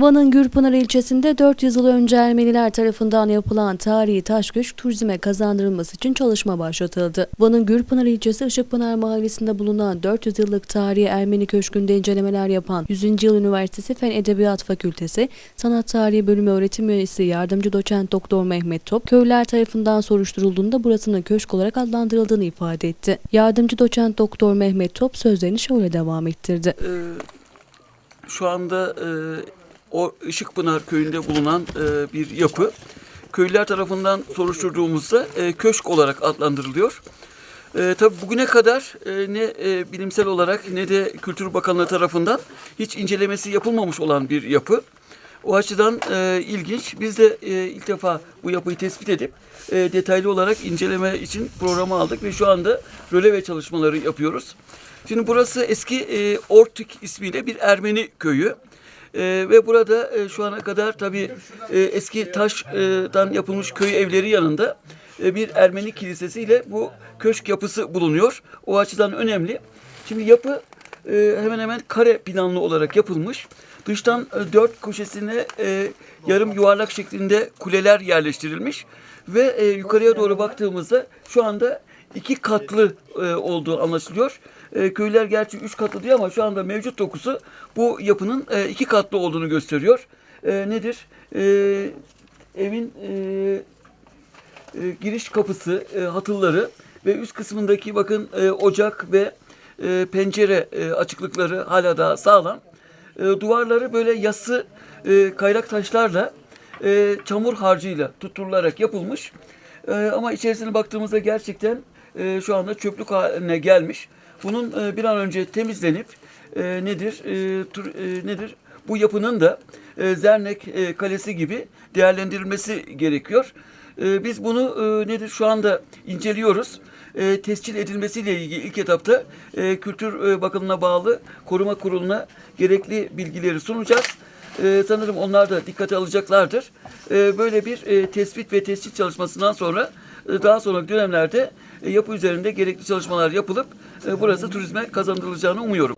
Van'ın Gürpınar ilçesinde 400 yıl önce Ermeniler tarafından yapılan tarihi taşköşk turizme kazandırılması için çalışma başlatıldı. Van'ın Gürpınar ilçesi Işıkpınar mahallesinde bulunan 400 yıllık tarihi Ermeni köşkünde incelemeler yapan 100. Yıl Üniversitesi Fen Edebiyat Fakültesi Sanat Tarihi Bölümü öğretim üyesi yardımcı doçent doktor Mehmet Top, köylüler tarafından soruşturulduğunda burasının köşk olarak adlandırıldığını ifade etti. Yardımcı doçent doktor Mehmet Top sözlerini şöyle devam ettirdi. Ee, şu anda e, o Işıkpınar köyünde bulunan e, bir yapı köylüler tarafından soruşturduğumuzda e, köşk olarak adlandırılıyor. E, tabii bugüne kadar e, ne e, bilimsel olarak ne de Kültür Bakanlığı tarafından hiç incelemesi yapılmamış olan bir yapı. O açıdan e, ilginç. Biz de e, ilk defa bu yapıyı tespit edip e, detaylı olarak inceleme için programı aldık ve şu anda röleve çalışmaları yapıyoruz. Şimdi burası eski e, Ortik ismiyle bir Ermeni köyü. E, ve burada e, şu ana kadar tabii e, eski taştan yapılmış köy evleri yanında e, bir Ermeni kilisesiyle bu köşk yapısı bulunuyor. O açıdan önemli. Şimdi yapı e, hemen hemen kare planlı olarak yapılmış. Dıştan e, dört köşesine e, yarım yuvarlak şeklinde kuleler yerleştirilmiş ve e, yukarıya doğru baktığımızda şu anda iki katlı e, olduğu anlaşılıyor. E, köyler gerçi üç katlı diyor ama şu anda mevcut dokusu bu yapının e, iki katlı olduğunu gösteriyor. E, nedir? E, evin e, e, giriş kapısı, e, hatılları ve üst kısmındaki bakın e, ocak ve e, pencere e, açıklıkları hala daha sağlam. E, duvarları böyle yassı e, kayrak taşlarla e, çamur harcıyla tutturularak yapılmış. E, ama içerisine baktığımızda gerçekten e, şu anda çöplük haline gelmiş. Bunun e, bir an önce temizlenip e, nedir e, tur, e, nedir bu yapının da e, Zernek e, Kalesi gibi değerlendirilmesi gerekiyor. E, biz bunu e, nedir şu anda inceliyoruz. E, tescil edilmesiyle ilgili ilk etapta e, Kültür e, Bakanlığı'na bağlı koruma kuruluna gerekli bilgileri sunacağız. E, sanırım onlar da dikkate alacaklardır. E, böyle bir e, tespit ve tescil çalışmasından sonra e, daha sonraki dönemlerde e, yapı üzerinde gerekli çalışmalar yapılıp e, burası turizme kazandırılacağını umuyorum.